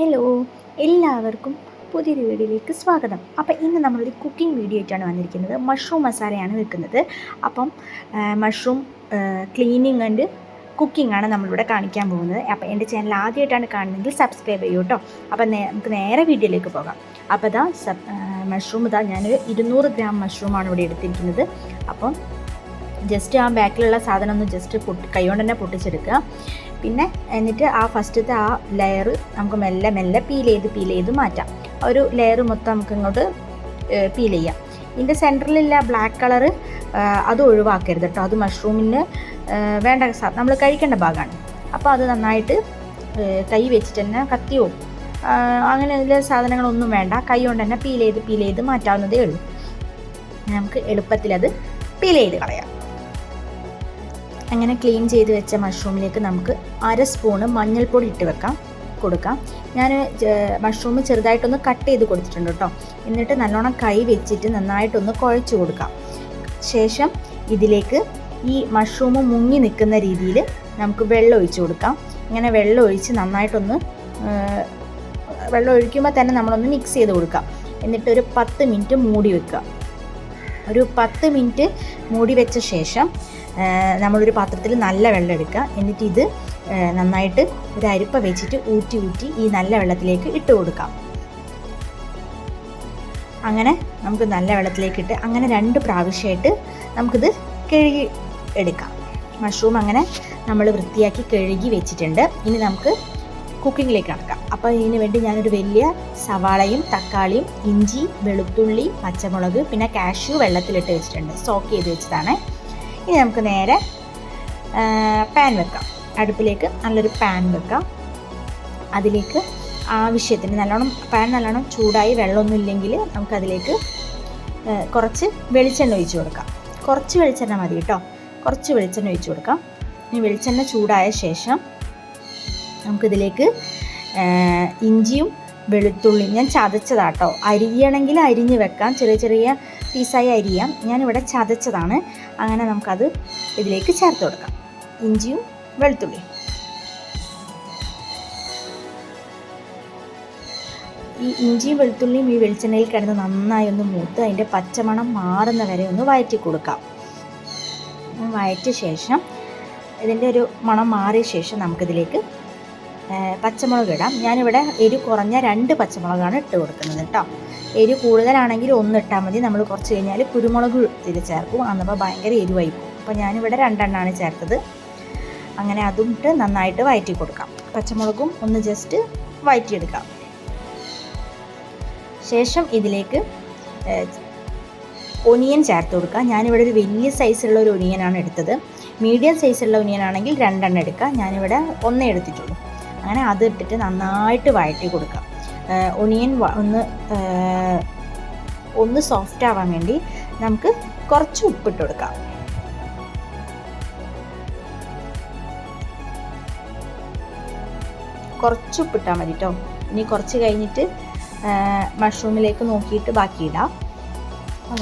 Hello എല്ലാവർക്കും പുതിയൊരു വീഡിയോയിലേക്ക് സ്വാഗതം. അപ്പോൾ ഇന്ന് നമ്മളൊരു കുക്കിംഗ് വീഡിയോ ആയിട്ടാണ് വന്നിരിക്കുന്നത്. മഷ്റൂം മസാലയാണ് വെക്കുന്നത്. അപ്പം മഷ്റൂം ക്ലീനിങ് ആൻഡ് കുക്കിംഗ് ആണ് നമ്മളിവിടെ കാണിക്കാൻ പോകുന്നത്. അപ്പോൾ എന്റെ ചാനൽ ആദ്യമായിട്ടാണ് കാണുന്നതെങ്കിൽ സബ്സ്ക്രൈബ് ചെയ്യൂ കേട്ടോ അപ്പം നമുക്ക് നേരെ വീഡിയോയിലേക്ക് പോകാം. അപ്പോൾ ഇതാ മഷ്റൂം ഇതാ ഞാനൊരു ഇരുന്നൂറ് ഗ്രാം മഷ്റൂമാണ് ഇവിടെ എടുത്തിരിക്കുന്നത്. അപ്പം ജസ്റ്റ് ആ ബാക്കിലുള്ള സാധനം ഒന്ന് ജസ്റ്റ് പൊട്ടി കൈകൊണ്ട് തന്നെ പൊട്ടിച്ചെടുക്കുക. പിന്നെ എന്നിട്ട് ആ ഫസ്റ്റത്തെ ആ ലെയർ നമുക്ക് മെല്ലെ മെല്ലെ പീൽ ചെയ്ത് പീൽ ചെയ്ത് മാറ്റാം. ഒരു ലെയർ മൊത്തം നമുക്ക് ഇങ്ങോട്ട് പീൽ ചെയ്യാം. ഇതിന്റെ സെന്ററിലുള്ള ബ്ലാക്ക് കളർ അത് ഒഴിവാക്കരുത് കേട്ടോ. അത് മഷ്റൂമിന് വേണ്ട നമ്മൾ കഴിക്കേണ്ട ഭാഗമാണ്. അപ്പോൾ അത് നന്നായിട്ട് കൈ വെച്ചിട്ട് തന്നെ കത്തിയോ അങ്ങനെ ഇതിലെ സാധനങ്ങളൊന്നും വേണ്ട. കൈ കൊണ്ട് തന്നെ പീൽ ചെയ്ത് പീൽ ചെയ്ത് മാറ്റാവുന്നതേ ഉള്ളൂ. നമുക്ക് എളുപ്പത്തിലത് പീൽ ചെയ്ത് കളയാം. അങ്ങനെ ക്ലീൻ ചെയ്ത് വെച്ച മഷ്റൂമിലേക്ക് നമുക്ക് അര സ്പൂണ് മഞ്ഞൾപ്പൊടി ഇട്ട് വെക്കാം കൊടുക്കാം. ഞാൻ മഷ്റൂം ചെറുതായിട്ടൊന്ന് കട്ട് ചെയ്ത് കൊടുത്തിട്ടുണ്ട് കേട്ടോ എന്നിട്ട് നല്ലോണം കൈ വെച്ചിട്ട് നന്നായിട്ടൊന്ന് കുഴച്ച് കൊടുക്കാം. ശേഷം ഇതിലേക്ക് ഈ മഷ്റൂം മുങ്ങി നിൽക്കുന്ന രീതിയിൽ നമുക്ക് വെള്ളം ഒഴിച്ച് കൊടുക്കാം. ഇങ്ങനെ വെള്ളം ഒഴിച്ച് നന്നായിട്ടൊന്ന് വെള്ളം ഒഴിക്കുമ്പോൾ തന്നെ നമ്മളൊന്ന് മിക്സ് ചെയ്ത് കൊടുക്കാം. എന്നിട്ടൊരു പത്ത് മിനിറ്റ് മൂടി വെക്കുക. ഒരു പത്ത് മിനിറ്റ് മൂടി വെച്ച ശേഷം നമ്മളൊരു പാത്രത്തിൽ നല്ല വെള്ളം എടുക്കുക. എന്നിട്ട് ഇത് നന്നായിട്ട് ഒരു അരിപ്പ വെച്ചിട്ട് ഊറ്റി ഊറ്റി ഈ നല്ല വെള്ളത്തിലേക്ക് ഇട്ട് കൊടുക്കാം അങ്ങനെ നമുക്ക് നല്ല വെള്ളത്തിലേക്ക് ഇട്ട് അങ്ങനെ രണ്ട് പ്രാവശ്യമായിട്ട് നമുക്കിത് കഴുകി എടുക്കാം. മഷ്റൂം അങ്ങനെ നമ്മൾ വൃത്തിയാക്കി കഴുകി വെച്ചിട്ടുണ്ട്. ഇനി നമുക്ക് കുക്കിങ്ങിലേക്ക് കടക്കാം അപ്പോൾ ഇതിന് വേണ്ടി ഞാനൊരു വലിയ സവാളയും തക്കാളിയും ഇഞ്ചി വെളുത്തുള്ളി പച്ചമുളക് പിന്നെ കാഷ്യൂ വെള്ളത്തിലിട്ട് വെച്ചിട്ടുണ്ട്. സോക്ക് ചെയ്ത് വെച്ചതാണ്. ഇനി നമുക്ക് നേരെ പാൻ വെക്കാം. അടുപ്പിലേക്ക് നല്ലൊരു പാൻ വെക്കാം. അതിലേക്ക് ആവശ്യത്തിന് നല്ലോണം പാൻ നല്ലോണം ചൂടായി വെള്ളമൊന്നും ഇല്ലെങ്കിൽ നമുക്കതിലേക്ക് കുറച്ച് വെളിച്ചെണ്ണ ഒഴിച്ചു കൊടുക്കാം. കുറച്ച് വെളിച്ചെണ്ണ മതി കേട്ടോ. കുറച്ച് വെളിച്ചെണ്ണ ഒഴിച്ചു കൊടുക്കാം. ഇനി വെളിച്ചെണ്ണ ചൂടായ ശേഷം നമുക്കിതിലേക്ക് ഇഞ്ചിയും വെളുത്തുള്ളിയും ഞാൻ ചതച്ചതാട്ടോ. അരിയണമെങ്കിൽ അരിഞ്ഞ് വെക്കാം. ചെറിയ ചെറിയ പീസായി അരിയാം. ഞാനിവിടെ ചതച്ചതാണ്. അങ്ങനെ നമുക്കത് ഇതിലേക്ക് ചേർത്ത് കൊടുക്കാം. ഇഞ്ചിയും വെളുത്തുള്ളിയും. ഈ ഇഞ്ചിയും വെളുത്തുള്ളിയും ഈ വെളിച്ചെണ്ണയിൽ കിടന്ന് നന്നായി ഒന്ന് മൂത്ത് അതിന്റെ പച്ചമണം മാറുന്ന വരെ ഒന്ന് വയറ്റി കൊടുക്കാം. വയറ്റിയ ശേഷം ഇതിന്റെ ഒരു മണം മാറിയ ശേഷം നമുക്കിതിലേക്ക് പച്ചമുളക് ഇടാം. ഞാനിവിടെ എരി കുറഞ്ഞ രണ്ട് പച്ചമുളകാണ് ഇട്ട് കൊടുക്കുന്നത് കേട്ടോ. എരി കൂടുതലാണെങ്കിൽ ഒന്ന് ഇട്ടാൽ മതി. നമ്മൾ കുറച്ച് കഴിഞ്ഞാൽ കുരുമുളക് ഇതിൽ ചേർക്കും. അന്നപ്പോൾ ഭയങ്കര എരിവായി പോകും. അപ്പോൾ ഞാനിവിടെ രണ്ടെണ്ണമാണ് ചേർത്തത്. അങ്ങനെ അതും ഇട്ട് നന്നായിട്ട് വയറ്റി കൊടുക്കാം. പച്ചമുളകും ഒന്ന് ജസ്റ്റ് വയറ്റിയെടുക്കാം. ശേഷം ഇതിലേക്ക് ഒനിയൻ ചേർത്ത് കൊടുക്കുക ഞാനിവിടെ ഒരു വലിയ സൈസുള്ള ഒരു ഒനിയനാണ് എടുത്തത്. മീഡിയം സൈസുള്ള ഒനിയൻ ആണെങ്കിൽ രണ്ടെണ്ണം എടുക്കുക ഞാനിവിടെ ഒന്നേ എടുത്തിട്ടുള്ളൂ. അങ്ങനെ അത് ഇട്ടിട്ട് നന്നായിട്ട് വഴറ്റി കൊടുക്കാം. ഒണിയൻ ഒന്ന് ഒന്ന് സോഫ്റ്റ് ആവാൻ വേണ്ടി നമുക്ക് കുറച്ച് ഉപ്പിട്ട് കൊടുക്കാം. കുറച്ച് ഉപ്പിട്ടാൽ മതി കേട്ടോ ഇനി കുറച്ച് കഴിഞ്ഞിട്ട് മഷ്റൂമിലേക്ക് നോക്കിയിട്ട് ബാക്കിയിടാം.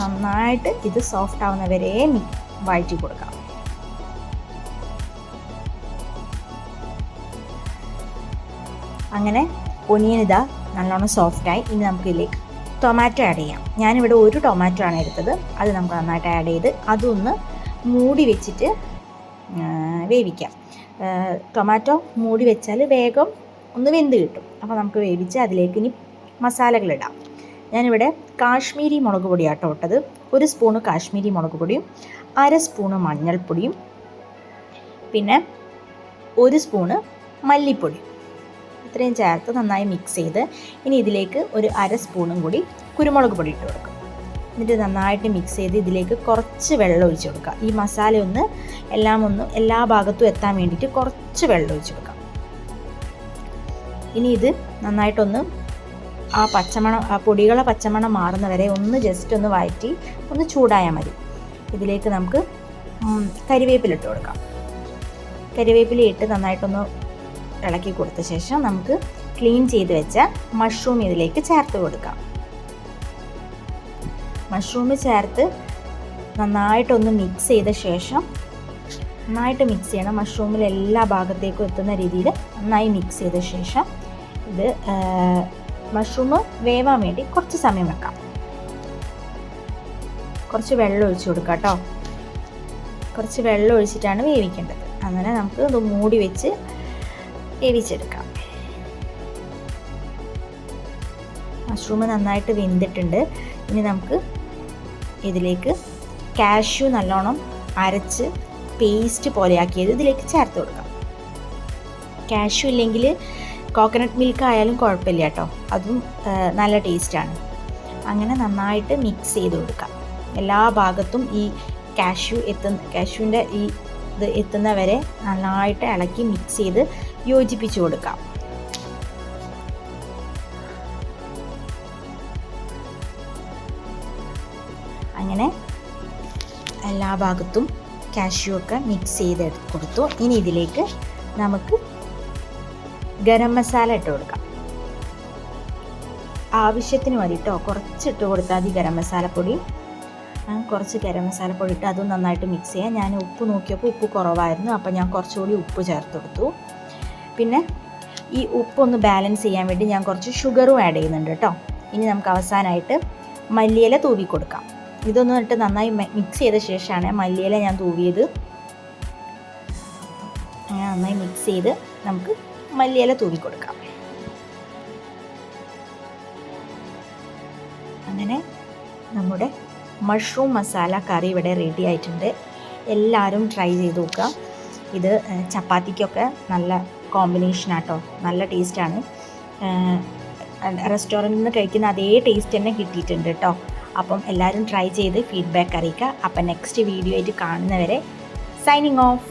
നന്നായിട്ട് ഇത് സോഫ്റ്റ് ആവുന്നവരെ വഴറ്റി കൊടുക്കാം. അങ്ങനെ ഒനിയൻ ഇതാ നല്ലോണം സോഫ്റ്റായി ഇനി നമുക്ക് ഇതിലേക്ക് ടൊമാറ്റോ ആഡ് ചെയ്യാം. ഞാനിവിടെ ഒരു ടൊമാറ്റോ ആണ് എടുത്തത്. അത് നമുക്ക് നന്നായിട്ട് ആഡ് ചെയ്ത് അതൊന്ന് മൂടി വെച്ചിട്ട് വേവിക്കാം. ടൊമാറ്റോ മൂടി വെച്ചാൽ വേഗം ഒന്ന് വെന്ത് കിട്ടും. അപ്പോൾ നമുക്ക് വേവിച്ച് അതിലേക്ക് ഇനി മസാലകളിടാം ഞാനിവിടെ കാശ്മീരി മുളക് പൊടിയാട്ടോ ഇട്ടത്. ഒരു സ്പൂണ് കാശ്മീരി മുളക് പൊടിയും അര സ്പൂണ് മഞ്ഞൾപ്പൊടിയും പിന്നെ ഒരു സ്പൂണ് മല്ലിപ്പൊടി ഇത്രയും ചേർത്ത് നന്നായി മിക്സ് ചെയ്ത് ഇനി ഇതിലേക്ക് ഒരു അര സ്പൂണും കൂടി കുരുമുളക് പൊടി ഇട്ട് കൊടുക്കും. എന്നിട്ട് നന്നായിട്ട് മിക്സ് ചെയ്ത് ഇതിലേക്ക് കുറച്ച് വെള്ളം ഒഴിച്ച് കൊടുക്കുക ഈ മസാല ഒന്ന് എല്ലാം ഒന്ന് എല്ലാ ഭാഗത്തും എത്താൻ വേണ്ടിയിട്ട് കുറച്ച് വെള്ളം ഒഴിച്ച് കൊടുക്കാം. ഇനി ഇത് നന്നായിട്ടൊന്ന് ആ പച്ചമണം ആ പൊടികളെ പച്ചമണം മാറുന്നവരെ ഒന്ന് ജസ്റ്റ് ഒന്ന് വഴറ്റി ഒന്ന് ചൂടായാൽ മതി. ഇതിലേക്ക് നമുക്ക് കരിവേപ്പിലിട്ട് കൊടുക്കാം. കരിവേപ്പില ഇട്ട് നന്നായിട്ടൊന്ന് ഇളക്കി കൊടുത്ത ശേഷം നമുക്ക് ക്ലീൻ ചെയ്ത് വെച്ച മഷ്റൂം ഇതിലേക്ക് ചേർത്ത് കൊടുക്കാം. മഷ്റൂം ചേർത്ത് നന്നായിട്ടൊന്ന് മിക്സ് ചെയ്ത ശേഷം നന്നായിട്ട് മിക്സ് ചെയ്യണം. മഷ്റൂമിൽ എല്ലാ ഭാഗത്തേക്കും എത്തുന്ന രീതിയിൽ നന്നായി മിക്സ് ചെയ്ത ശേഷം ഇത് മഷ്റൂം വേവാൻ വേണ്ടി കുറച്ച് സമയം വെക്കാം. കുറച്ച് വെള്ളം ഒഴിച്ചു കൊടുക്കാം കേട്ടോ കുറച്ച് വെള്ളം ഒഴിച്ചിട്ടാണ് വേവിക്കേണ്ടത്. അങ്ങനെ നമുക്ക് ഇത് മൂടി വെച്ച് വേവിച്ചെടുക്കാം. മഷ്റൂം നന്നായിട്ട് വെന്തിട്ടുണ്ട്. ഇനി നമുക്ക് ഇതിലേക്ക് കാഷ്യു നല്ലോണം അരച്ച് പേസ്റ്റ് പോലെയാക്കിയത് ഇതിലേക്ക് ചേർത്ത് കൊടുക്കാം. കാഷ്യു ഇല്ലെങ്കിൽ കോക്കനട്ട് മിൽക്ക് ആയാലും കുഴപ്പമില്ല കേട്ടോ. അതും നല്ല ടേസ്റ്റാണ് അങ്ങനെ നന്നായിട്ട് മിക്സ് ചെയ്ത് കൊടുക്കാം. എല്ലാ ഭാഗത്തും ഈ കാഷ്യു എത്തുന്ന കാഷ്യൂവിന്റെ ഈ ഇത് എത്തുന്നവരെ നന്നായിട്ട് ഇളക്കി മിക്സ് ചെയ്ത് യോജിപ്പിച്ച് കൊടുക്കാം. അങ്ങനെ എല്ലാ ഭാഗത്തും കാഷ്യൂ ഒക്കെ മിക്സ് ചെയ്ത് കൊടുത്തു. ഇനി ഇതിലേക്ക് നമുക്ക് ഗരം മസാല ഇട്ട് കൊടുക്കാം. ആവശ്യത്തിന് മതി കേട്ടോ കുറച്ച് ഇട്ട് കൊടുത്താൽ മതി ഗരം മസാലപ്പൊടി കുറച്ച് ഗരം മസാലപ്പൊടി ഇട്ട് അതും നന്നായിട്ട് മിക്സ് ചെയ്യാം. ഞാൻ ഉപ്പ് നോക്കിയപ്പോൾ ഉപ്പ് കുറവായിരുന്നു. അപ്പോൾ ഞാൻ കുറച്ചുകൂടി ഉപ്പ് ചേർത്ത് കൊടുത്തു. പിന്നെ ഈ ഉപ്പൊന്ന് ബാലൻസ് ചെയ്യാൻ വേണ്ടി ഞാൻ കുറച്ച് ഷുഗറും ആഡ് ചെയ്യുന്നുണ്ട് കേട്ടോ. ഇനി നമുക്ക് അവസാനമായിട്ട് മല്ലിയില തൂവി കൊടുക്കാം. ഇതൊന്നും ഇട്ട് നന്നായി മിക്സ് ചെയ്ത ശേഷമാണ് മല്ലിയില ഞാൻ തൂവിയത്. അങ്ങനെ നന്നായി മിക്സ് ചെയ്ത് നമുക്ക് മല്ലിയില തൂവി കൊടുക്കാം. അങ്ങനെ നമ്മുടെ മഷ്റൂം മസാല കറി ഇവിടെ റെഡി ആയിട്ടുണ്ട്. എല്ലാവരും ട്രൈ ചെയ്ത് നോക്കുക. ഇത് ചപ്പാത്തിക്കൊക്കെ നല്ല കോമ്പിനേഷനാട്ടോ നല്ല ടേസ്റ്റാണ് റെസ്റ്റോറന്റിൽ നിന്ന് കഴിക്കുന്ന അതേ ടേസ്റ്റ് തന്നെ കിട്ടിയിട്ടുണ്ട് കേട്ടോ അപ്പം എല്ലാവരും ട്രൈ ചെയ്ത് ഫീഡ്ബാക്ക് അറിയിക്കുക. അപ്പം നെക്സ്റ്റ് വീഡിയോ ആയിട്ട് കാണുന്നവരെ സൈനിങ് ഓഫ്